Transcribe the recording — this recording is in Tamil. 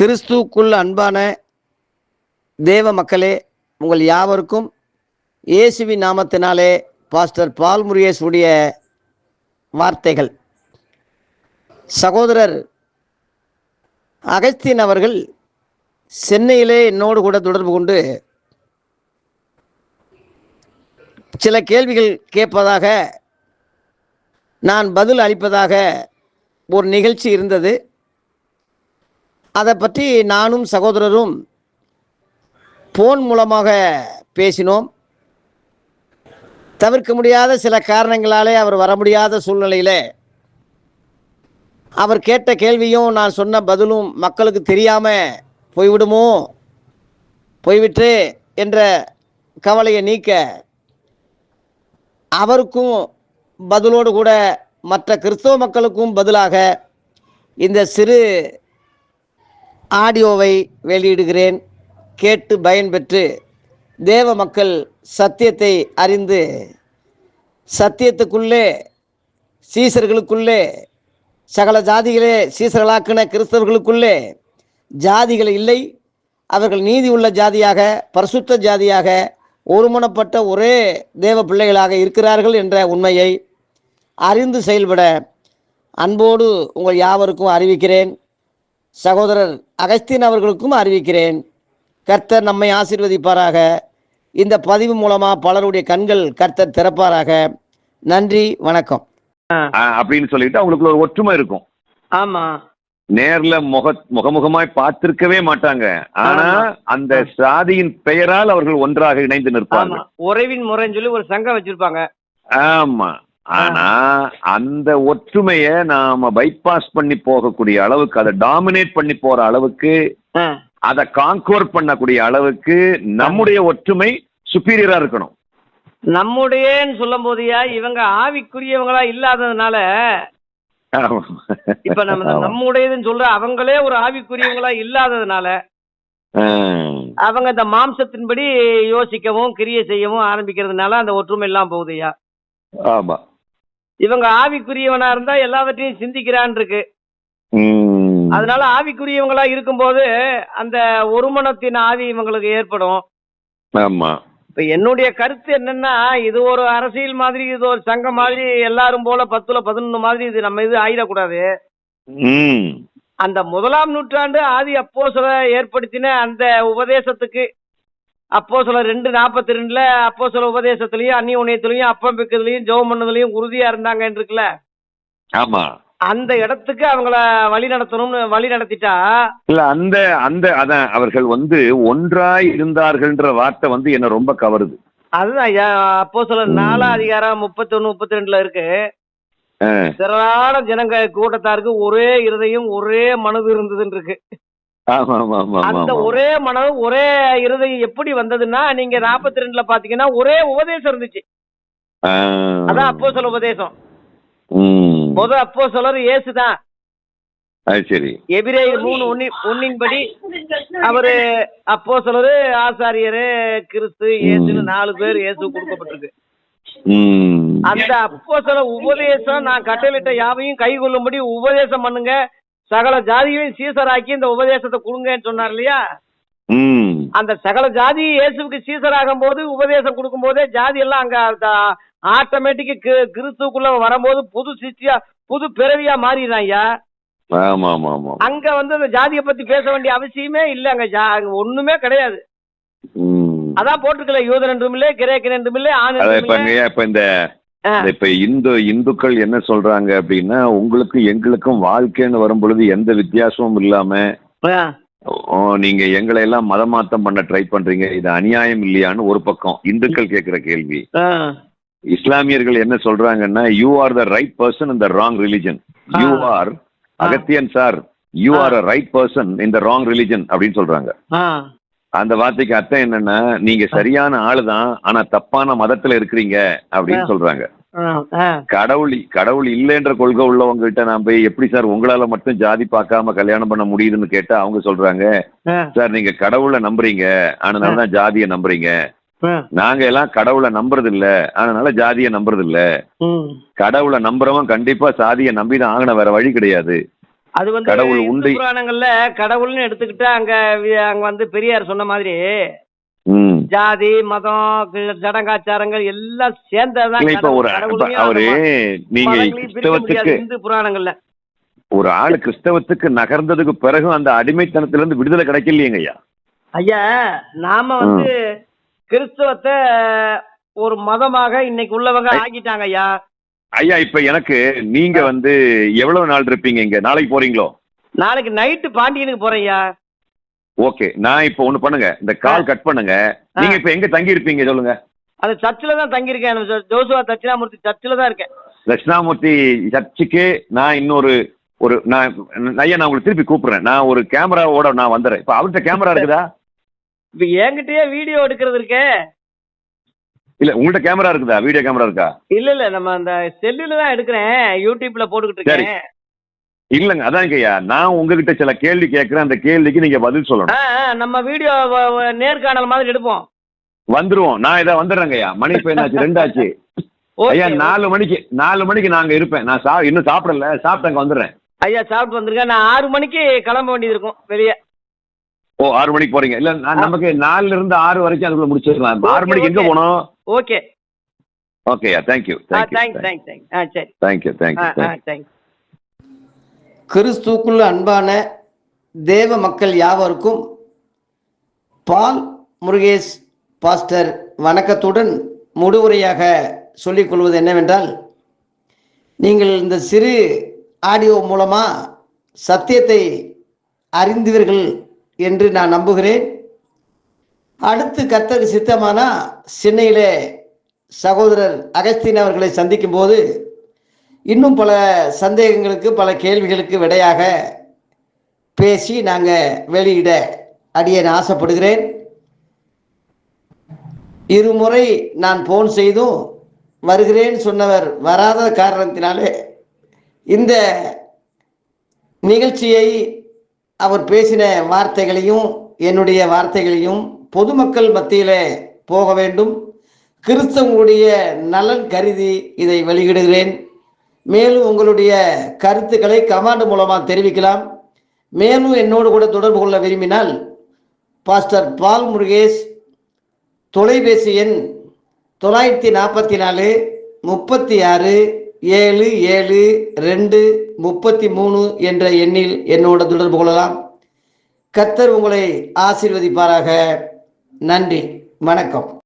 கிறிஸ்துக்குள் அன்பான தேவ மக்களே உங்கள் யாவருக்கும் இயேசுவி நாமத்தினாலே பாஸ்டர் பால் உடைய வார்த்தைகள். சகோதரர் அகஸ்தின் அவர்கள் சென்னையிலே என்னோடு கூட தொடர்பு கொண்டு சில கேள்விகள் கேட்பதாக நான் பதில் அளிப்பதாக ஒரு நிகழ்ச்சி இருந்தது. அதை பற்றி நானும் சகோதரரும் ஃபோன் மூலமாக பேசினோம். தவிர்க்க முடியாத சில காரணங்களாலே அவர் வர முடியாத சூழ்நிலையில் அவர் கேட்ட கேள்வியும் நான் சொன்ன பதிலும் மக்களுக்கு தெரியாமல் போய்விடுமோ போய்விட்டு என்ற கவலையை நீக்க அவருக்கும் பதிலோடு கூட மற்ற கிறிஸ்தவ மக்களுக்கும் பதிலாக இந்த சிறு ஆடியோவை வெளியிடுகிறேன். கேட்டு பயன்பெற்று தேவ மக்கள் சத்தியத்தை அறிந்து சத்தியத்துக்குள்ளே சீசர்களுக்குள்ளே சகல ஜாதிகளே சீசர்களாக்கின கிறிஸ்தவர்களுக்குள்ளே ஜாதிகள் இல்லை. அவர்கள் நீதி உள்ள ஜாதியாக பரிசுத்த ஜாதியாக ஒருமனப்பட்ட ஒரே தேவ பிள்ளைகளாக இருக்கிறார்கள் என்ற உண்மையை அறிந்து செயல்பட அன்போடு உங்கள் யாவருக்கும் அறிவிக்கிறேன். சகோதரர் அகஸ்தின் அவர்களுக்கும் அறிவிக்கிறேன் கர்த்தர் நம்மை ஆசீர்வதிப்பாராக. இந்த பதிவு மூலமா பலருடைய கண்கள் கர்த்தர் திறப்பாராக. நன்றி வணக்கம். ஆஹ் அப்படின்னு சொல்லிட்டு அவங்களுக்குள்ள ஒரு ஒற்றுமை இருக்கும். ஆமா. நேர்ல முக முகமுகமாய் பார்த்திருக்கவே மாட்டாங்க. ஆனா. அந்த சாதியின் பெயரால் அவர்கள் ஒன்றாக இணைந்து நிற்பாங்க. உறவின் முறைன்னு சொல்லி ஒரு சங்கம் வச்சிருப்பாங்க. ஆமா. ஆனா அந்த ஒற்றுமைய நாம பைபாஸ் பண்ணி போகக்கூடிய அளவுக்கு அதை டாமினேட் பண்ணி போற அளவுக்கு அதை கான்கோர் பண்ணக்கூடிய அளவுக்கு நம்முடைய ஒற்றுமை சுப்பீரியரா இருக்கணும் நம்முடையன்னு சொல்லும் போதுயா இவங்க ஆவிக்குரியவங்களா இல்லாததுனால. இப்ப நம்ம. நம்முடையதுன்னு சொல்ற அவங்களே ஒரு ஆவிக்குரியவங்களா இல்லாததுனால. அவங்க இந்த மாம்சத்தின்படி யோசிக்கவும் கிரியை செய்யவும் ஆரம்பிக்கிறதுனால அந்த ஒற்றுமை எல்லாம் போகுதுயா ஆமா இவங்க ஆவிக்குரியவனா இருந்தா எல்லாவற்றையும் சிந்திக்கிறான் இருக்கு. அதனால ஆவிக்குரியவங்களா இருக்கும்போது அந்த ஒருமனத்தின் ஆவி இவங்களுக்கு ஏற்படும். ஆமா. இப்ப என்னுடைய கருத்து என்னன்னா இது ஒரு அரசியல் மாதிரி இது ஒரு சங்கம் மாதிரி எல்லாரும் போல பத்துல பதினொன்னு மாதிரி இது நம்ம இது ஆயிடக்கூடாது. அந்த முதலாம் நூற்றாண்டு ஆதி அப்போ ஏற்படுத்தின அந்த உபதேசத்துக்கு அப்போ சில ரெண்டு நாற்பத்தி ரெண்டுல அப்போ சில உபதேசத்திலையும் அந்நியுனியத்திலையும் அப்பம் பிக்கிறதுலையும் ஜெபம் பண்ணதுலையும் உறுதியா இருந்தாங்க இருக்குல்ல ஆமா. அந்த இடத்துக்கு அவங்கள வழி நடத்தணும்னு வழி நடத்திட்டா? இல்ல அந்த அந்த அதான் அவர்கள் வந்து ஒன்றாய் இருந்தார்கள்ன்ற வார்த்தை வந்து என்ன ரொம்ப கவருது. அதுதான் அப்போ சில நாலாம் அதிகாரம் முப்பத்தி ஒண்ணு முப்பத்தி ரெண்டுல இருக்கு திரளான ஜனங்க கூட்டத்தாருக்கு ஒரே இருதையும் ஒரே மனது இருந்ததுன்னு இருக்கு அந்த ஒரே மனம் ஒரே இருதயம் எப்படி வந்ததுன்னா நீங்க நாற்பத்தி ரெண்டுல பாத்தீங்கன்னா ஒரே உபதேசம் இருந்துச்சு. அதான் அப்போ சில உபதேசம். முத அப்போ சிலர் இயேசுதான். சரி. எபிரேயர் மூணு ஒன்னி ஒன்னின்படி அவரு அப்போ சிலரு ஆசாரியரு கிறிஸ்து இயேசுன்னு நாலு பேர் இயேசு கொடுக்கப்பட்டிருக்கு. அந்த அப்போ சில உபதேசம் நான் கட்டளிட்ட யாவையும் கை கொள்ளும்படி உபதேசம் பண்ணுங்க. சகல ஜாதிகளையும் சீசராக்கி இந்த உபதேசத்தை கொடுங்கன்னு சொன்னார் இல்லையா? அந்த சகல ஜாதி இயேசுவுக்கு சீசராகும் போது உபதேசம் கொடுக்கும் போதே ஜாதி எல்லாம் அங்க ஆட்டோமேட்டிக் கிறிஸ்துக்குள்ள வரும்போது புது சிஷ்டியா புது பிறவியா மாறிடுறான் ஐயா. அங்க வந்து அந்த ஜாதியை பத்தி பேச வேண்டிய அவசியமே இல்ல அங்க ஒண்ணுமே கிடையாது. அதான் போட்டிருக்கல யூதன் என்றும் இல்ல கிரேக்கன் என்றும் இல்ல ஆண் இப்ப இந்த இப்ப இந்து இந்துக்கள் என்ன சொல்றாங்க அப்படின்னா உங்களுக்கும் எங்களுக்கும் வாழ்க்கைன்னு வரும் பொழுது எந்த வித்தியாசமும் இல்லாம நீங்க எங்களை எல்லாம் மதமாத்தம் பண்ண ட்ரை பண்றீங்க. இது அநியாயம் இல்லையான்னு ஒரு பக்கம். இந்துக்கள் கேட்கிற கேள்வி. இஸ்லாமியர்கள் என்ன சொல்றாங்கன்னா you are the right person in the wrong religion you. Are Agathiyan sir. You are a right person the wrong religion அப்படின்னு சொல்றாங்க. அந்த வார்த்தைக்கு அர்த்தம் என்னன்னா நீங்க சரியான ஆளுதான் ஆனா தப்பான மதத்துல இருக்கிறீங்க அப்படின்னு. சொல்றாங்க. கடவுள் கடவுள் இல்லைன்ற கொள்கை உள்ளவங்க கிட்ட நான் போய் எப்படி சார் உங்களால மட்டும் ஜாதி பார்க்காம கல்யாணம் பண்ண முடியுதுன்னு கேட்டா அவங்க சொல்றாங்க சார் நீங்க கடவுளை நம்புறீங்க அதனால தான் ஜாதியை நம்புறீங்க. நாங்க எல்லாம் கடவுளை நம்புறது இல்ல அதனால ஜாதியை நம்புறது இல்ல கடவுளை நம்புறவன் கண்டிப்பா சாதியை நம்பிதான் ஆகணும் வேற வழி கிடையாது. அது வந்து கடவுள் உண்டு. புராணங்கள்ல கடவுள்னு எடுத்துக்கிட்டா அங்க அங்க வந்து பெரியார் சொன்ன மாதிரி ஜாதி மதம் சடங்காச்சாரங்கள் எல்லாம் சேர்ந்ததுதான் இல்ல இப்ப. ஒரு அவரு நீங்க கிறிஸ்தவத்துக்கு இந்து புராணங்கள்ல. ஒரு ஆளு கிறிஸ்தவத்துக்கு நகர்ந்ததுக்கு பிறகு அந்த அடிமைத்தனத்துல இருந்து விடுதலை கிடைக்கலையேங்க ஐயா ஐயா நாம வந்து கிறிஸ்தவத்தை ஒரு மதமாக இன்னைக்கு உள்ளவங்க ஆக்கிட்டாங்க ஐயா ஐயா இப்ப எனக்கு நீங்க வந்து எவ்வளவு நாள் இருப்பீங்க இங்க? நாளைக்கு போறீங்களோ? நாளைக்கு நைட்டு பாண்டியனுக்கு போறேன் ஐயா. ஓகே நான் இப்ப ஒண்ணு பண்ணுங்க. இந்த கால் கட் பண்ணுங்க. நீங்க இப்ப எங்க தங்கி இருப்பீங்க சொல்லுங்க. அந்த சர்ச்சில் தான் தங்கியிருக்கேன். ஜோசுவா தட்சிணாமூர்த்தி சர்ச்சில் தான் இருக்கேன். தட்சிணாமூர்த்தி சர்ச்சுக்கு நான் இன்னொரு ஒரு நான் ஐயா நான் உங்களுக்கு திருப்பி கூப்பிடுறேன். நான் ஒரு கேமராவோட நான் வந்துடுறேன் இப்ப அவர்கிட்ட கேமரா இருக்குதா? இப்போ என்கிட்டயே வீடியோ எடுக்கிறது இருக்கே. இல்ல உங்கள்ட்ட கேமரா இருக்குதா? வீடியோ கேமரா இருக்கா? இல்ல இல்ல நம்ம அந்த செல்லுல தான் எடுக்கிறேன். யூடியூப்ல போட்டுக்கிட்டு. இருக்கேன். இல்லங்க அதாங்க ஐயா நான் உங்ககிட்ட சில கேள்வி கேட்கிறேன். அந்த கேள்விக்கு நீங்க பதில் சொல்லணும். நம்ம வீடியோ நேர்காணல் மாதிரி எடுப்போம். வந்துருவோம். நான் இதை வந்துடுறேங்க ஐயா. மணி இப்ப என்னாச்சு? ரெண்டாச்சு. ஐயா நாலு மணிக்கு நாலு மணிக்கு நாங்க இருப்பேன். நான் சா இன்னும் சாப்பிடல. சாப்பிட்டு அங்க வந்துடுறேன். ஐயா சாப்பிட்டு வந்திருக்கேன் நான் ஆறு மணிக்கு கிளம்ப வேண்டியது இருக்கும் வெளியே. ஓ ஆறு மணிக்கு போறீங்க. இல்ல நமக்கு நாலுல இருந்து ஆறு வரைக்கும் அதுக்குள்ள முடிச்சிடலாம். ஆறு ஓகே, மணிக்கு எங்க ஓகே. போகணும்? ஓகே. ஓகேயா thank you ah thanks thank you thanks thanks ஆ சரி. தேங்க்யூ ஆ தேங்க்யூ ஆ தேங்க்யூ தேங்க்ஸ் கிறிஸ்துக்குள் அன்பான தேவ மக்கள் யாவருக்கும் பால் முருகேஷ் பாஸ்டர் வணக்கத்துடன் முடிவுரையாக சொல்லிக் கொள்வது என்னவென்றால் நீங்கள் இந்த சிறு ஆடியோ மூலமாக சத்தியத்தை அறிந்தீர்கள் என்று நான் நம்புகிறேன். அடுத்து கத்தர் சித்தமானா சென்னையிலே சகோதரர் அகஸ்தீன் அவர்களை சந்திக்கும் போது இன்னும் பல சந்தேகங்களுக்கு பல கேள்விகளுக்கு விடையாக பேசி நாங்கள் வெளியிட அடியேன் ஆசைப்படுகிறேன். இருமுறை நான் போன் செய்தும் வருகிறேன் சொன்னவர் வராத காரணத்தினாலே இந்த நிகழ்ச்சியை அவர் பேசின வார்த்தைகளையும் என்னுடைய வார்த்தைகளையும் பொதுமக்கள் மத்தியில போக வேண்டும். கிறிஸ்தவங்களுடைய நலன் கருதி இதை வெளியிடுகிறேன். மேலும் உங்களுடைய கருத்துக்களை கமாண்ட் மூலமாக தெரிவிக்கலாம். மேலும் என்னோடு கூட தொடர்பு கொள்ள விரும்பினால் பாஸ்டர் பால் முருகேஷ் தொலைபேசி எண் தொள்ளாயிரத்தி நாற்பத்தி நாலு முப்பத்தி ஆறு ஏழு ஏழு ரெண்டு முப்பத்தி மூணு என்ற எண்ணில் என்னோட தொடர்பு கொள்ளலாம். கத்தர் உங்களை ஆசீர்வதிப்பாராக. நன்றி. வணக்கம்.